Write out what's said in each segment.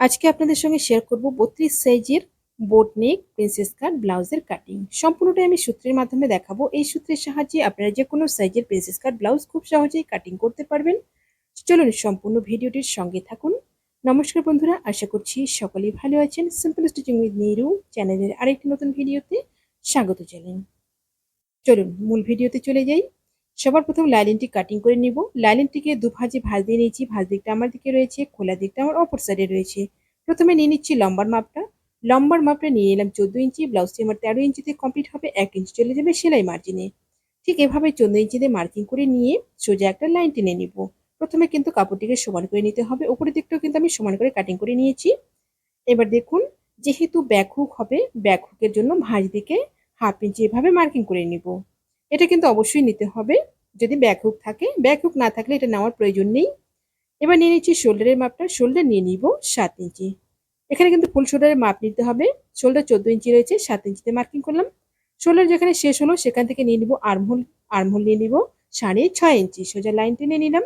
আজকে আপনাদের সঙ্গে শেয়ার করব বত্রিশ সাইজের বোট নেক প্রিন্সেস কাট ব্লাউজের কাটিং সম্পূর্ণটাই আমি সূত্রের মাধ্যমে দেখাবো। এই সূত্রের সাহায্যে আপনারা যে কোনো সাইজের প্রিন্সেস কাট ব্লাউজ খুব সহজেই কাটিং করতে পারবেন। চলুন সম্পূর্ণ ভিডিওটির সঙ্গে থাকুন। নমস্কার বন্ধুরা, আশা করছি সকলেই ভালো আছেন। সিম্পল স্টিচিং উইথ নিরু চ্যানেলের আরেকটি নতুন ভিডিওতে স্বাগত জানান চলুন, মূল ভিডিওতে চলে যাই। সবার প্রথম লাইলিনটি কাটিং করে নিব। লাইলিনটিকে দু ভাজে দিয়ে নিয়েছি। ভাজ দিকটা আমার দিকে রয়েছে, খোলা দিকটা আমার অপর সাইডে রয়েছে। প্রথমে নিয়ে নিচ্ছি লম্বার মাপটা। লম্বার মাপটা নিয়ে নিলাম চোদ্দ ইঞ্চি ব্লাউজটি আমার তেরো ইঞ্চিতে কমপ্লিট হবে, এক ইঞ্চি চলে যাবে সেলাই মার্জিনে ঠিক এভাবে চোদ্দ ইঞ্চিতে মার্কিং করে নিয়ে সোজা একটা লাইন টেনে নিব। প্রথমে কিন্তু কাপড়টিকে সমান করে নিতে হবে। উপরের দিকটাও কিন্তু আমি সমান করে কাটিং করে নিয়েছি। এবার দেখুন, যেহেতু ব্যাক হুক হবে ব্যাক হুকের জন্য ভাঁজ দিকে হাফ ইঞ্চি এভাবে মার্কিং করে নিব। এটা কিন্তু অবশ্যই নিতে হবে। যদি ব্যাক হুক থাকে ব্যাক হুক না থাকলে এটা নেওয়ার প্রয়োজন নেই। এবার নিয়ে নিচ্ছি শোল্ডারের মাপটা। শোল্ডার নিয়ে নিব সাত ইঞ্চি। এখানে কিন্তু ফুল শোল্ডারের মাপ নিতে হবে। শোল্ডার চোদ্দ ইঞ্চি রয়েছে, সাত ইঞ্চিতে মার্কিং করলাম। শোল্ডার যেখানে শেষ হলো, সেখান থেকে নিয়ে নিব আর্মহোল আর্মহোল নিয়ে নিব সাড়ে ছয় ইঞ্চি। সোজা লাইন টেনে নিলাম।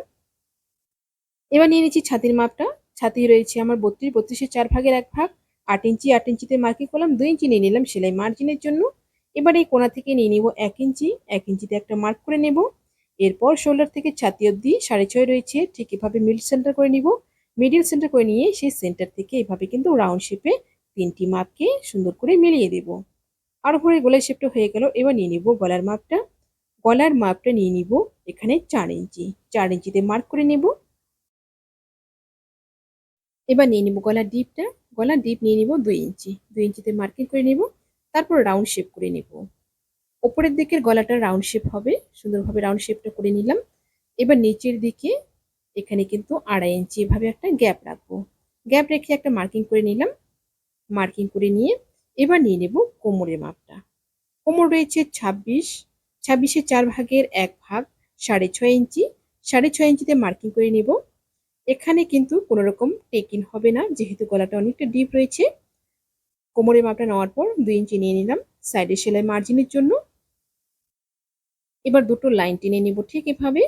এবার নিয়ে নিচ্ছি ছাতির মাপটা। ছাতি রয়েছে আমার বত্রিশ, বত্রিশের চার ভাগের এক ভাগ। আট ইঞ্চি, আট ইঞ্চিতে মার্কিং করলাম। দুই ইঞ্চি নিয়ে নিলাম সেলাই মার্জিনের জন্য। এবার এই কোনা থেকে নিয়ে নিব এক ইঞ্চি। এক ইঞ্চিতে একটা মার্ক করে নেব। এরপর শোল্ডার থেকে ছাতি অবধি সাড়ে ছয় রয়েছে। ঠিক এভাবে মিড সেন্টার করে নিব। মিডিল সেন্টার করে নিয়ে সেই সেন্টার থেকে এভাবে কিন্তু রাউন্ড শেপে তিনটি মাপকে সুন্দর করে মিলিয়ে দেব। আর উপরে গলার শেপটা হয়ে গেল। এবার নিয়ে নিব গলার মাপটা। গলার মাপটা নিয়ে নিব এখানে চার ইঞ্চি। চার ইঞ্চিতে মার্ক করে নেব। এবার নিয়ে নিব গলার ডিপটা গলার ডিপ নিয়ে নিব দুই ইঞ্চি। দুই ইঞ্চিতে মার্কিং করে নিব। তারপর রাউন্ড শেপ করে নেব। ওপরের দিকের গলাটা রাউন্ড শেপ হবে, সুন্দরভাবে রাউন্ড শেপটা করে নিলাম। এবার নিচের দিকে এখানে কিন্তু আড়াই ইঞ্চি এভাবে একটা গ্যাপ রাখব। গ্যাপ রেখে একটা মার্কিং করে নিলাম। মার্কিং করে নিয়ে এবার নিয়ে নেব কোমরের মাপটা। কোমর রয়েছে ছাব্বিশ, ছাব্বিশের চার ভাগের এক ভাগ সাড়ে ছয় ইঞ্চি। সাড়ে ছয় ইঞ্চিতে মার্কিং করে নেব। এখানে কিন্তু কোনো রকম টেকিন হবে না, যেহেতু গলাটা অনেকটা ডিপ রয়েছে। কোমরের মাপটা নেওয়ার পর দুই ইঞ্চি নিয়ে নিলাম। সাইডে সেলাই মার্জিনের জন্য। এবার দুটো লাইন টেনে নিব ঠিক এভাবে।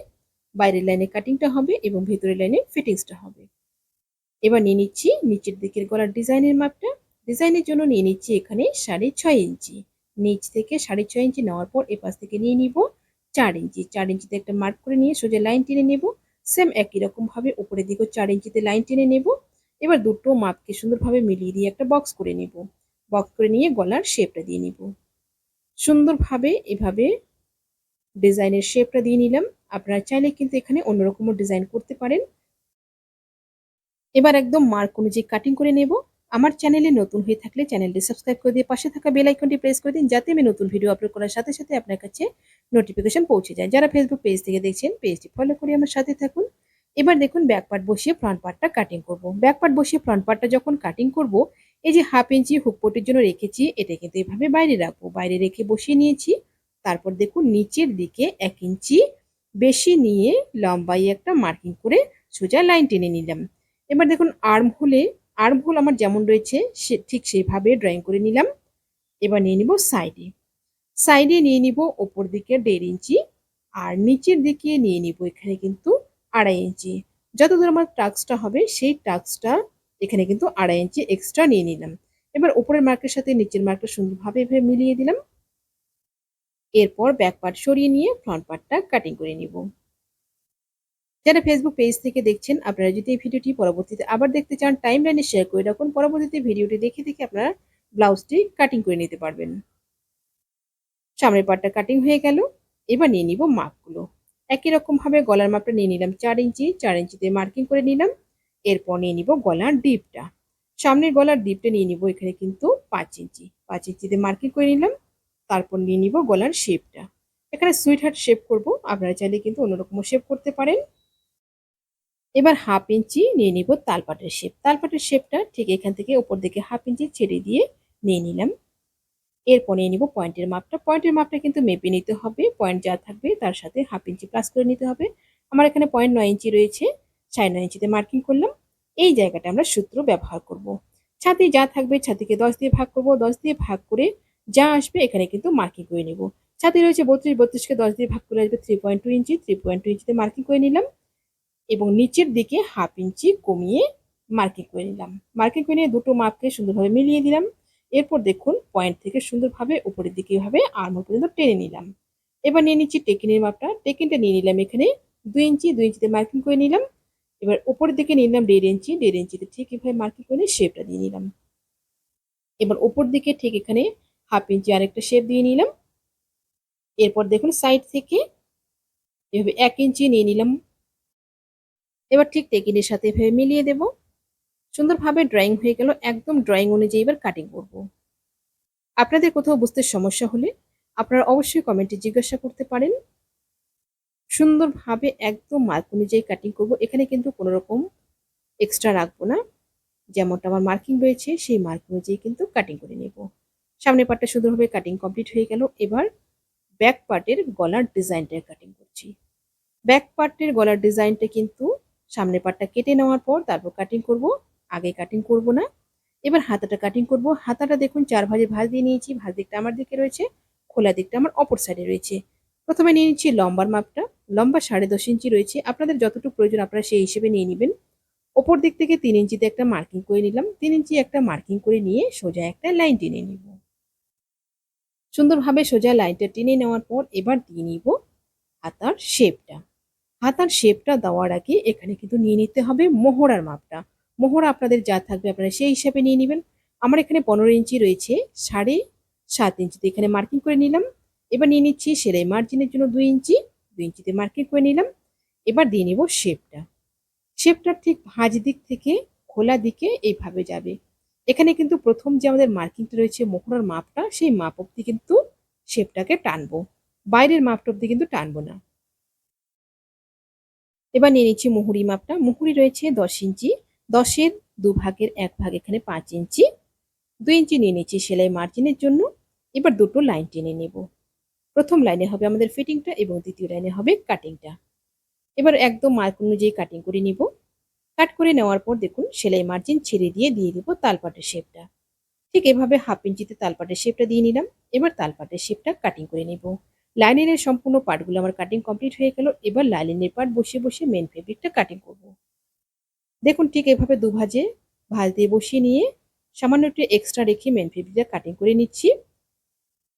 বাইরের লাইনে কাটিংটা হবে এবং ভেতরের লাইনে ফিটিংসটা হবে। এবার নিয়ে নিচ্ছি নিচের দিকের গলার ডিজাইনের মাপটা। ডিজাইনের জন্য নিয়ে নিচ্ছি এখানে সাড়ে ছয় ইঞ্চি। নিচ থেকে সাড়ে ছয় ইঞ্চি নেওয়ার পর এপাশ থেকে নিয়ে নিব চার ইঞ্চি। চার ইঞ্চিতে একটা মার্ক করে নিয়ে সোজা লাইন টেনে নেব। সেম একই রকমভাবে উপরের দিকেও চার ইঞ্চিতে লাইন টেনে নেব। এবার দুটো মাপকে সুন্দরভাবে মিলিয়ে দিয়ে একটা বক্স করে নেব। বক্স করে নিয়ে গলার শেপটা দিয়ে নিব। সুন্দরভাবে এভাবে ডিজাইনের শেপটা দিয়ে নিলাম। আপনারা চাইলে কিন্তু এখানে অন্যরকমও ডিজাইন করতে পারেন। এবার একদম মার্ক অনুযায়ী কাটিং করে নেব। আমার চ্যানেলে নতুন হয়ে থাকলে চ্যানেলটি সাবস্ক্রাইব করে দিয়ে পাশে থাকা বেল আইকনটি প্রেস করে দিন, যাতে আমি নতুন ভিডিও আপলোড করার সাথে সাথে আপনার কাছে নোটিফিকেশন পৌঁছে যায়। যারা ফেসবুক পেজ থেকে দেখছেন পেজটি ফলো করে আমার সাথে থাকুন। এবার দেখুন ব্যাক পার্ট বসিয়ে ফ্রন্ট পার্টটা কাটিং করব। ব্যাক পার্ট বসিয়ে ফ্রন্ট পার্টটা যখন কাটিং করব, এই যে হাফ ইঞ্চি হুকপটির জন্য রেখেছি, এটা কিন্তু এভাবে বাইরে রাখব। বাইরে রেখে বসিয়ে নিয়েছি। তারপর দেখুন নিচের দিকে এক ইঞ্চি বেশি নিয়ে লম্বাই একটা মার্কিং করে সোজা লাইন টেনে নিলাম। এবার দেখুন আর্ম হোলে আর্ম হোল আমার যেমন রয়েছে, সে ঠিক সেইভাবে ড্রয়িং করে নিলাম। এবার নিয়ে নিব সাইডে সাইডে নিয়ে নিব ওপর দিকে দেড় ইঞ্চি আর নিচের দিকে নিয়ে নিব এখানে কিন্তু আড়াই ইঞ্চি। যতদূর আমার টাক্সটা হবে, সেই টাক্সটা এখানে কিন্তু আড়াই ইঞ্চি এক্সট্রা নিয়ে নিলাম। এবার উপরের মার্কের সাথে নিচের মার্কটা সুন্দরভাবে এভাবে মিলিয়ে দিলাম। এরপর ব্যাক পার্ট সরিয়ে নিয়ে ফ্রন্ট পার্টটা কাটিং করে নিব। যারা ফেসবুক পেজ থেকে দেখছেন, আপনারা যদি এই ভিডিওটি পরবর্তীতে আবার দেখতে চান টাইম লাইনে শেয়ার করে রাখুন। পরবর্তীতে ভিডিওটি দেখে দেখে আপনারা ব্লাউজটি কাটিং করে নিতে পারবেন। সামনের পার্টটা কাটিং হয়ে গেল। এবার নিয়ে নিব মাপগুলো। একই রকমভাবে গলার মাপটা নিয়ে নিলাম চার ইঞ্চি, চার ইঞ্চিতে মার্কিং করে নিলাম। এরপর নিয়ে নিব গলার ডিপটা সামনের গলার ডিপটা নিয়ে নিব এখানে কিন্তু পাঁচ ইঞ্চি। পাঁচ ইঞ্চিতে মার্কিং করে নিলাম। তারপর নিয়ে নিব গলার শেপটা এখানে সুইট হার্ট শেপ করব, আপনারা চাইলে কিন্তু অন্যরকমও শেপ করতে পারেন। এবার হাফ ইঞ্চি নিয়ে নিব তালপাটের শেপ তালপাটের শেপটা ঠিক এখান থেকে ওপর দিকে হাফ ইঞ্চি ছেড়ে দিয়ে নিয়ে নিলাম। এরপর নিয়ে নিব পয়েন্টের মাপটা। পয়েন্টের মাপটা কিন্তু মেপে নিতে হবে। পয়েন্ট যা থাকবে তার সাথে হাফ ইঞ্চি প্লাস করে নিতে হবে। আমার এখানে পয়েন্ট নয় ইঞ্চি রয়েছে, সাড়ে নয় ইঞ্চিতে মার্কিং করলাম। এই জায়গাটা আমরা সূত্র ব্যবহার করব। ছাতি যা থাকবে ছাতিকে দশ দিয়ে ভাগ করব। দশ দিয়ে ভাগ করে যা আসবে এখানে কিন্তু মার্কিং করে নেব। ছাতি রয়েছে বত্রিশ, বত্রিশকে দশ দিয়ে ভাগ করে আসবে three point two inch three point two ইঞ্চিতে মার্কিং করে নিলাম। এবং নিচের দিকে হাফ ইঞ্চি কমিয়ে মার্কিং করে নিলাম। মার্কিং করে নিয়ে দুটো মাপকে সুন্দরভাবে মিলিয়ে দিলাম। এরপর দেখুন পয়েন্ট থেকে সুন্দরভাবে উপরের দিকে এভাবে আর্মহোল পর্যন্ত টেনে নিলাম। এবার নিয়ে নিচ্ছি টেকিনের মাপটা। টেকিনটা নিয়ে নিলাম এখানে দুই ইঞ্চি দুই ইঞ্চিতে মার্কিং করে নিলাম। এবার উপরের দিকে নিয়ে নিলাম দেড় ইঞ্চি দেড় ইঞ্চিতে ঠিক এভাবে মার্কিং করে শেপটা দিয়ে নিলাম। এবার উপর দিকে ঠিক এখানে হাফ ইঞ্চি আরেকটা শেপ দিয়ে নিলাম। এরপর দেখুন সাইড থেকে এভাবে এক ইঞ্চি নিয়ে নিলাম। এবার ঠিক টেকিনের সাথে এভাবে মিলিয়ে দেব। সুন্দরভাবে ড্রয়িং হয়ে গেল। একদম ড্রয়িং অনুযায়ী এবার কাটিং করব। আপনাদের কোথাও বুঝতে সমস্যা হলে আপনারা অবশ্যই কমেন্টে জিজ্ঞাসা করতে পারেন। সুন্দরভাবে একদম মার্ক অনুযায়ী কাটিং করব। এখানে কিন্তু কোনো রকম এক্সট্রা রাখব না। যেমনটা আমার মার্কিং রয়েছে, সেই মার্ক অনুযায়ী কিন্তু কাটিং করে নেব। সামনের পার্টটা সুন্দরভাবে কাটিং কমপ্লিট হয়ে গেল। এবার ব্যাক পার্টের গলার ডিজাইনটা কাটিং করছি। ব্যাক পার্টের গলার ডিজাইনটা কিন্তু সামনের পার্টটা কেটে নেওয়ার পর তারপর কাটিং করব। আগে কাটিং করব না। এবার হাতাটা কাটিং করব। হাতাটা দেখুন চার ভাজে ভাজ দিয়ে নিয়েছি। ভাজ দিকটা আমার দিকে রয়েছে, খোলা দিকটা আমার অপর সাইডে রয়েছে। প্রথমে নিয়ে নিচ্ছি লম্বার মাপটা। লম্বা সাড়ে দশ ইঞ্চি রয়েছে। আপনাদের যতটুকু প্রয়োজন আপনারা সেই হিসেবে নিয়ে নেবেন। ওপর দিক থেকে তিন ইঞ্চিতে একটা মার্কিং করে নিলাম। তিন ইঞ্চি একটা মার্কিং করে নিয়ে সোজা একটা লাইন টেনে নিব। সুন্দরভাবে সোজা লাইনটা টেনে নেওয়ার পর এবার দিয়ে নিব হাতার শেপটা। হাতার শেপটা দেওয়ার আগে এখানে কিন্তু নিয়ে নিতে হবে মোহরার মাপটা। মোহরা আপনাদের যা থাকবে আপনারা সেই হিসাবে নিয়ে নেবেন। আমার এখানে পনেরো ইঞ্চি রয়েছে, সাড়ে সাত ইঞ্চিতে এখানে মার্কিং করে নিলাম। এবার নিয়ে নিচ্ছি সেলাই মার্জিনের জন্য দুই ইঞ্চি, দুই ইঞ্চিতে মার্কিং করে নিলাম। এবার দিয়ে নিব শেপটা। শেপটা ঠিক ভাঁজ দিক থেকে খোলা দিকে এইভাবে যাবে। এখানে কিন্তু প্রথম যে আমাদের মার্কিংটা রয়েছে মোহরার মাপটা, সেই মাপ অব্দি কিন্তু শেপটাকে টানবো। বাইরের মাপটা অব্দি কিন্তু টানবো না। এবার নিয়ে নিচ্ছি মুহুরি মাপটা। মুহুরি রয়েছে দশ ইঞ্চি। দশের দু ভাগের এক ভাগ এখানে পাঁচ ইঞ্চি। দুই ইঞ্চি নিয়ে নিচ্ছি সেলাই মার্জিনের জন্য। এবার দুটো লাইন টেনে নেব। প্রথম লাইনে হবে আমাদের ফিটিংটা এবং দ্বিতীয় লাইনে হবে কাটিংটা। এবার একদম মার্ক অনুযায়ী কাটিং করে নিব। কাট করে নেওয়ার পর দেখুন সেলাই মার্জিন ছেড়ে দিয়ে দিয়ে দিব তালপাটের শেপটা ঠিক এভাবে হাফ ইঞ্চিতে তালপাটের শেপটা দিয়ে নিলাম। এবার তালপাটের শেপটা কাটিং করে নেব। লাইনিংয়ের সম্পূর্ণ পার্টগুলো আমার কাটিং কমপ্লিট হয়ে গেল। এবার লাইনিংয়ের পার্ট বসে বসে মেন ফেব্রিকটা কাটিং করব। দেখুন ঠিক এভাবে দু ভাজে দিয়ে বসিয়ে নিয়ে সামান্য একটু এক্সট্রা রেখে মেন ফেব্রিকটা কাটিং করে নিচ্ছি।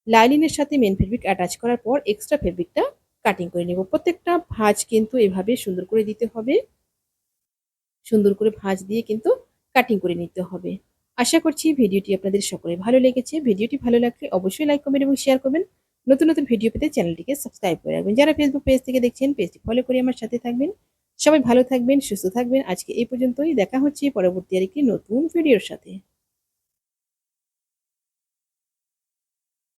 লাইনিংয়ের সাথে মেন ফেব্রিক অ্যাটাচ করার পর এক্সট্রা ফেব্রিকটা কাটিং করে নেব। প্রত্যেকটা ভাঁজ কিন্তু এভাবে সুন্দর করে দিতে হবে। সুন্দর করে ভাঁজ দিয়ে কিন্তু কাটিং করে নিতে হবে। আশা করছি ভিডিওটি আপনাদের সকলে ভালো লেগেছে। ভিডিওটি ভালো লাগলে অবশ্যই লাইক কমেন্ট এবং শেয়ার করবেন। নতুন নতুন ভিডিও পেতে চ্যানেলটিকে সাবস্ক্রাইব করে রাখবেন। যারা ফেসবুক পেজ থেকে দেখছেন পেজটি ফলো করে আমার সাথে থাকবেন। সবাই ভালো থাকবেন, সুস্থ থাকবেন। আজকে এই পর্যন্তই। দেখা হচ্ছে পরবর্তী আরেকটি নতুন ভিডিওর সাথে।